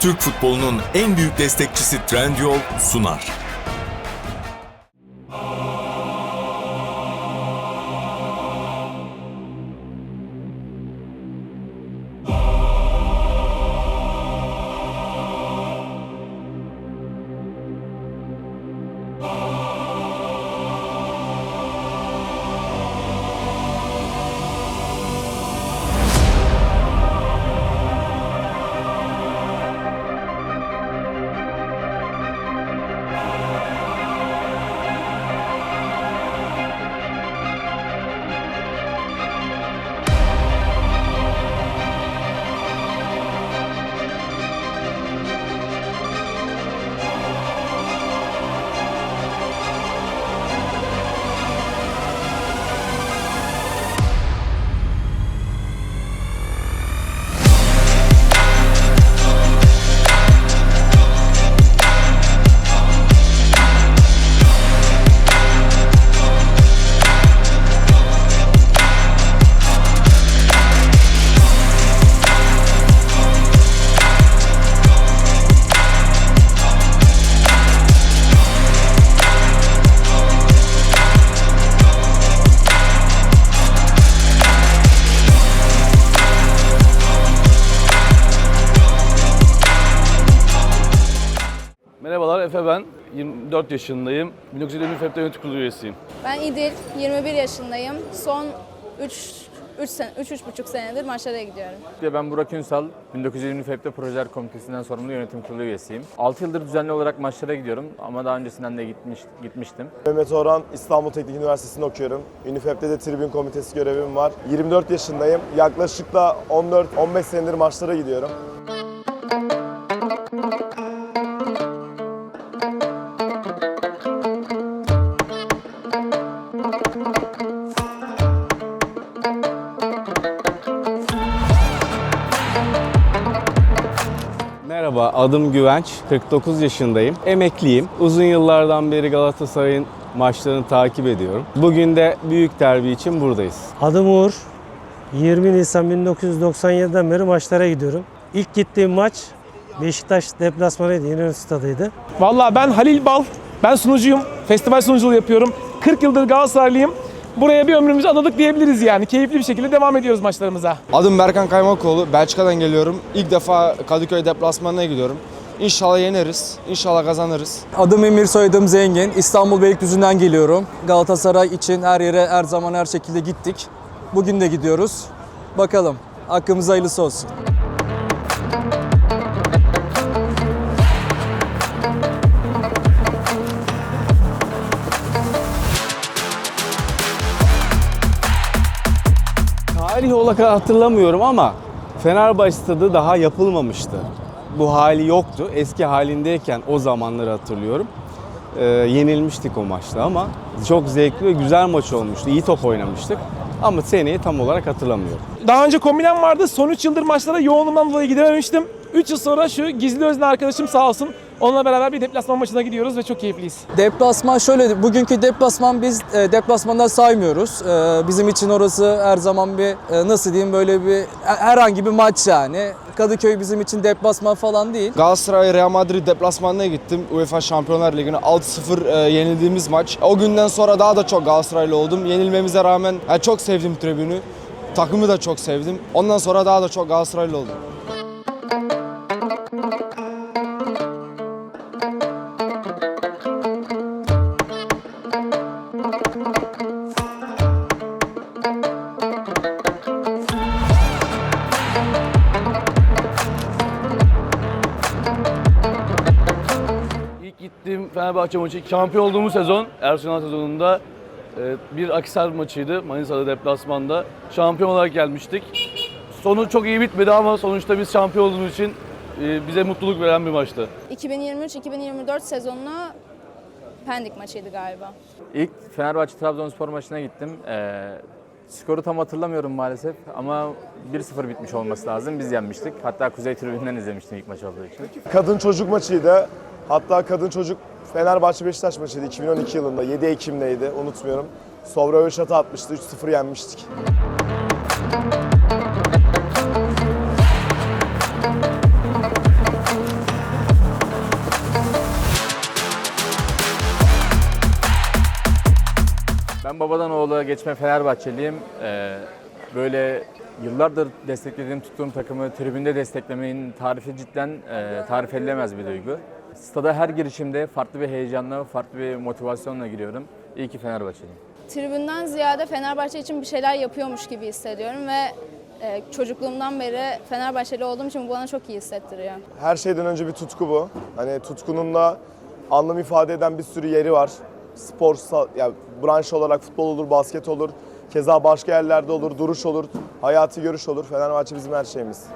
Türk futbolunun en büyük destekçisi Trendyol sunar. 24 yaşındayım. 1920 FEP'te yönetim kurulu üyesiyim. Ben İdil, 21 yaşındayım. Son 3 3 sene 3 3,5 senedir maçlara gidiyorum. Ben Burak Ünsal, 1920 FEP'te Projeler Komitesi'nden sorumlu yönetim kurulu üyesiyim. 6 yıldır düzenli olarak maçlara gidiyorum ama daha öncesinden de gitmiş, gitmiştim. Mehmet Orhan, İstanbul Teknik Üniversitesi'nde okuyorum. UNIFEP'te de tribün komitesi görevim var. 24 yaşındayım. Yaklaşık da 14-15 senedir maçlara gidiyorum. Merhaba, adım Güvenç. 49 yaşındayım. Emekliyim. Uzun yıllardan beri Galatasaray'ın maçlarını takip ediyorum. Bugün de büyük derbi için buradayız. Adım Uğur. 20 Nisan 1997'den beri maçlara gidiyorum. İlk gittiğim maç Beşiktaş deplasmanıydı, İnönü Stadı'ydı. Vallahi ben Halil Bal. Ben sunucuyum. Festival sunuculuğu yapıyorum. 40 yıldır Galatasaraylıyım. Buraya bir ömrümüzü adadık diyebiliriz yani. Keyifli bir şekilde devam ediyoruz maçlarımıza. Adım Berkan Kaymakoğlu. Belçika'dan geliyorum. İlk defa Kadıköy deplasmanına gidiyorum. İnşallah yeneriz. İnşallah kazanırız. Adım Emir, soyadım Zengin. İstanbul Beylikdüzü'nden geliyorum. Galatasaray için her yere her zaman her şekilde gittik. Bugün de gidiyoruz. Bakalım hakkımız hayırlısı olsun. Tarih olarak hatırlamıyorum ama Fenerbahçe stadı daha yapılmamıştı. Bu hali yoktu. Eski halindeyken o zamanları hatırlıyorum. Ee, yenilmiştik o maçta ama çok zevkli ve güzel maç olmuştu. İyi top oynamıştık. Ama seneyi tam olarak hatırlamıyorum. Daha önce kombinem vardı. Son 3 yıldır maçlara yoğunluğumdan dolayı gidememiştim. 3 yıl sonra şu gizli özne arkadaşım sağ olsun. Onunla beraber bir deplasman maçına gidiyoruz ve çok keyifliyiz. Deplasman şöyle, bugünkü deplasman biz e, deplasmandan saymıyoruz. E, bizim için orası her zaman bir e, nasıl diyeyim böyle bir herhangi bir maç yani. Kadıköy bizim için deplasman falan değil. Galatasaray Real Madrid deplasmanına gittim. UEFA Şampiyonlar Ligi'ne 6-0 e, yenildiğimiz maç. O günden sonra daha da çok Galatasaraylı oldum. Yenilmemize rağmen yani çok sevdim tribünü. Takımı da çok sevdim. Ondan sonra daha da çok Galatasaraylı oldum. Fenerbahçe maçı şampiyon olduğumuz sezon, Ersun sezonunda e, bir Akisar maçıydı Manisa'da deplasmanda. Şampiyon olarak gelmiştik. Sonu çok iyi bitmedi ama sonuçta biz şampiyon olduğumuz için e, bize mutluluk veren bir maçtı. 2023-2024 sezonuna Pendik maçıydı galiba. İlk Fenerbahçe Trabzonspor maçına gittim. Ee, skoru tam hatırlamıyorum maalesef ama 1-0 bitmiş olması lazım. Biz yenmiştik. Hatta Kuzey Tribünden izlemiştim ilk maç olduğu için. Kadın çocuk maçıydı. Hatta kadın çocuk Fenerbahçe Beşiktaş maçıydı 2012 yılında 7 Ekim'deydi unutmuyorum. Sovra Öşat'a atmıştı 3-0 yenmiştik. Ben babadan oğula geçme Fenerbahçeliyim. Ee, böyle yıllardır desteklediğim, tuttuğum takımı tribünde desteklemenin tarifi cidden e, tarif edilemez bir duygu. Stada her girişimde farklı bir heyecanla, farklı bir motivasyonla giriyorum. İyi ki Fenerbahçeliyim. Tribünden ziyade Fenerbahçe için bir şeyler yapıyormuş gibi hissediyorum ve e, çocukluğumdan beri Fenerbahçeli olduğum için bu bana çok iyi hissettiriyor. Her şeyden önce bir tutku bu. Hani tutkunun da anlam ifade eden bir sürü yeri var. Spor, sa- ya branş olarak futbol olur, basket olur. Keza başka yerlerde olur, duruş olur, hayati görüş olur. Fenerbahçe bizim her şeyimiz.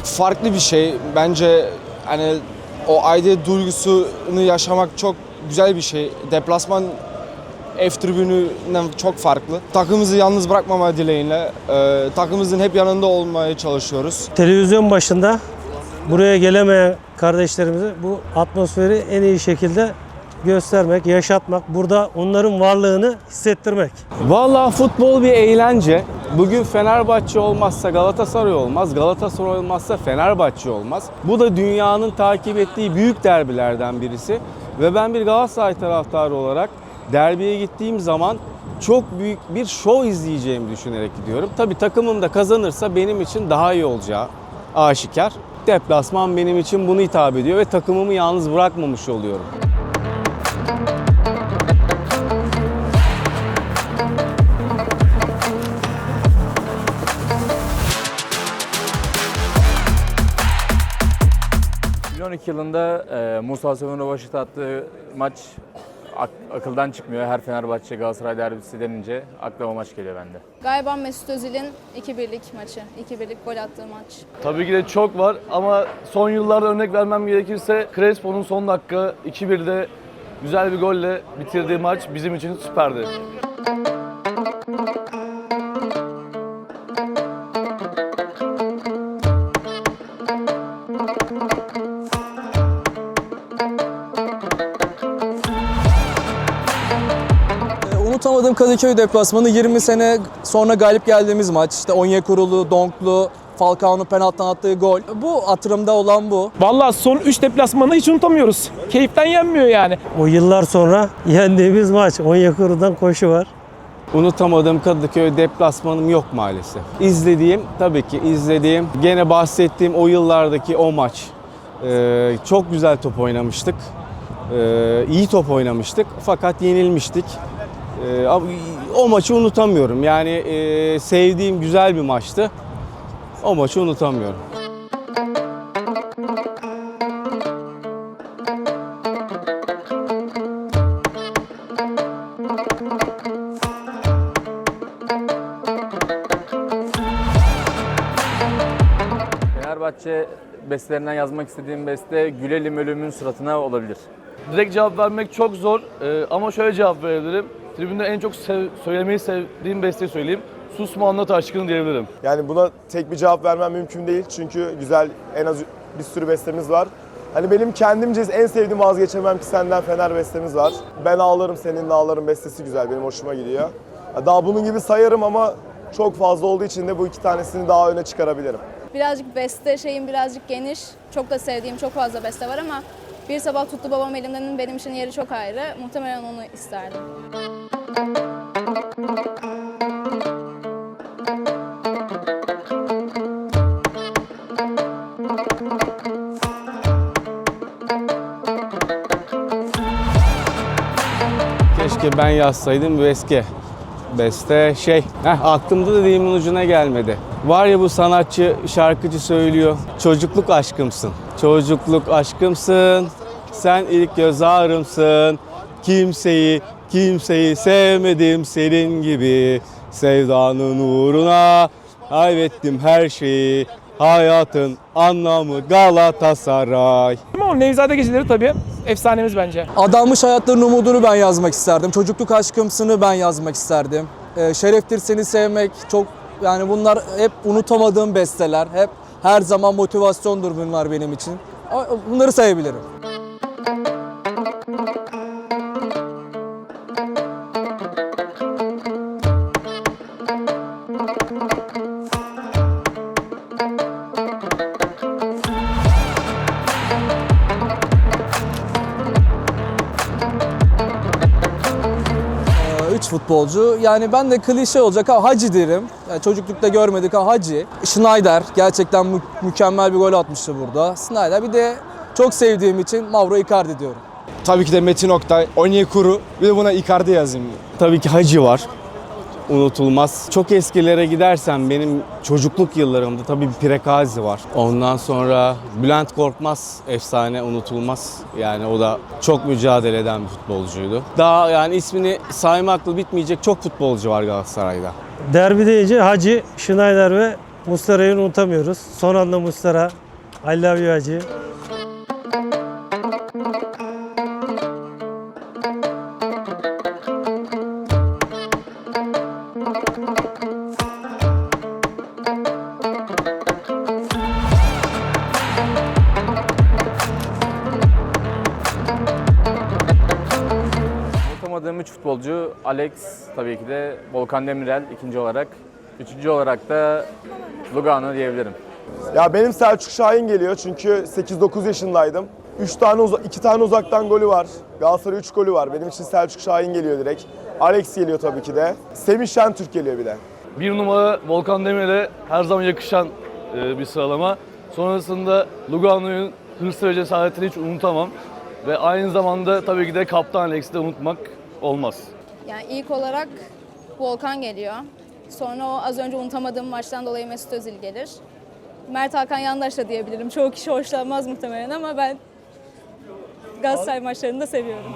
Çok farklı bir şey. Bence hani o aidiyet duygusunu yaşamak çok güzel bir şey. Deplasman F tribününden çok farklı. Takımımızı yalnız bırakmama dileğiyle e, takımımızın hep yanında olmaya çalışıyoruz. Televizyon başında buraya gelemeyen kardeşlerimize bu atmosferi en iyi şekilde göstermek, yaşatmak, burada onların varlığını hissettirmek. Vallahi futbol bir eğlence. Bugün Fenerbahçe olmazsa Galatasaray olmaz, Galatasaray olmazsa Fenerbahçe olmaz. Bu da dünyanın takip ettiği büyük derbilerden birisi. Ve ben bir Galatasaray taraftarı olarak derbiye gittiğim zaman çok büyük bir şov izleyeceğimi düşünerek gidiyorum. Tabii takımım da kazanırsa benim için daha iyi olacağı aşikar. Deplasman benim için bunu hitap ediyor ve takımımı yalnız bırakmamış oluyorum. 2012 yılında e, Musa Sövün Rovaşit attığı maç ak- akıldan çıkmıyor. Her Fenerbahçe Galatasaray derbisi denince aklıma maç geliyor bende. Galiba Mesut Özil'in 2-1'lik maçı, 2-1'lik gol attığı maç. Tabii ki de çok var ama son yıllarda örnek vermem gerekirse Crespo'nun son dakika 2-1'de güzel bir golle bitirdiği maç bizim için süperdi. Kadıköy deplasmanı 20 sene sonra galip geldiğimiz maç. İşte Onyekuru, Donklu, Falcao'nun penaltıdan attığı gol. Bu hatırımda olan bu. Vallahi son 3 deplasmanı hiç unutamıyoruz. Keyiften yenmiyor yani. O yıllar sonra yendiğimiz maç, Onyekuru'dan koşu var. Unutamadığım Kadıköy deplasmanım yok maalesef. İzlediğim, tabii ki izlediğim, gene bahsettiğim o yıllardaki o maç. Ee, çok güzel top oynamıştık. Ee, iyi top oynamıştık fakat yenilmiştik. Ee, o maçı unutamıyorum. Yani e, sevdiğim güzel bir maçtı. O maçı unutamıyorum. Fenerbahçe bestelerinden yazmak istediğim beste Gülelim ölümün suratına olabilir. Direkt cevap vermek çok zor Ee, ama şöyle cevap verebilirim. Tribünde en çok sev- söylemeyi sevdiğim besteyi söyleyeyim. Susma anlat aşkını diyebilirim. Yani buna tek bir cevap vermem mümkün değil. Çünkü güzel en az bir sürü bestemiz var. Hani benim kendimce en sevdiğim vazgeçemem ki senden Fener bestemiz var. Ben ağlarım seninle ağlarım bestesi güzel benim hoşuma gidiyor. Daha bunun gibi sayarım ama çok fazla olduğu için de bu iki tanesini daha öne çıkarabilirim. Birazcık beste şeyim birazcık geniş. Çok da sevdiğim çok fazla beste var ama bir sabah tuttu babam elimden benim için yeri çok ayrı. Muhtemelen onu isterdim. Keşke ben yazsaydım bu eski beste şey. Heh, aklımda da dilimin ucuna gelmedi. Var ya bu sanatçı, şarkıcı söylüyor. Çocukluk aşkımsın. Çocukluk aşkımsın. Sen ilk göz ağrımsın. Kimseyi, kimseyi sevmedim senin gibi. Sevdanın uğruna kaybettim her şeyi. Hayatın anlamı Galatasaray. Ama Nevzade geceleri tabii efsanemiz bence. Adanmış hayatların umudunu ben yazmak isterdim. Çocukluk aşkımsını ben yazmak isterdim. E, şereftir seni sevmek çok yani bunlar hep unutamadığım besteler. Hep her zaman motivasyondur bunlar benim için. Bunları sayabilirim. Futbolcu. Yani ben de klişe olacak ama Hacı derim. Yani çocuklukta görmedik ama Hacı. Schneider gerçekten mü- mükemmel bir gol atmıştı burada. Schneider bir de çok sevdiğim için Mauro Icardi diyorum. Tabii ki de Metin Oktay, Onyekuru. Bir de buna Icardi yazayım. Tabii ki Hacı var. Unutulmaz. Çok eskilere gidersen benim çocukluk yıllarımda tabii bir Prekazi var. Ondan sonra Bülent Korkmaz efsane unutulmaz. Yani o da çok mücadele eden bir futbolcuydu. Daha yani ismini saymakla bitmeyecek çok futbolcu var Galatasaray'da. Derbi deyince Hacı, Schneider ve Muslera'yı unutamıyoruz. Son anda Muslera. I love you Hacı. Unutamadığım 3 futbolcu Alex tabii ki de Volkan Demirel ikinci olarak. Üçüncü olarak da Lugano diyebilirim. Ya benim Selçuk Şahin geliyor çünkü 8-9 yaşındaydım. 3 tane uza- 2 tane uzaktan golü var. Galatasaray 3 golü var. Benim için Selçuk Şahin geliyor direkt. Alex geliyor tabii ki de. Semih Şentürk geliyor bir de. Bir numara Volkan Demirel'e her zaman yakışan e, bir sıralama. Sonrasında Lugano'nun hırs ve cesaretini hiç unutamam. Ve aynı zamanda tabii ki de Kaptan Alex'i de unutmak olmaz. Yani ilk olarak Volkan geliyor. Sonra o az önce unutamadığım maçtan dolayı Mesut Özil gelir. Mert Hakan Yandaş da diyebilirim. Çoğu kişi hoşlanmaz muhtemelen ama ben Galatasaray maçlarını da seviyorum.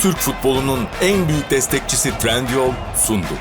Türk futbolunun en büyük destekçisi Trendyol sundu.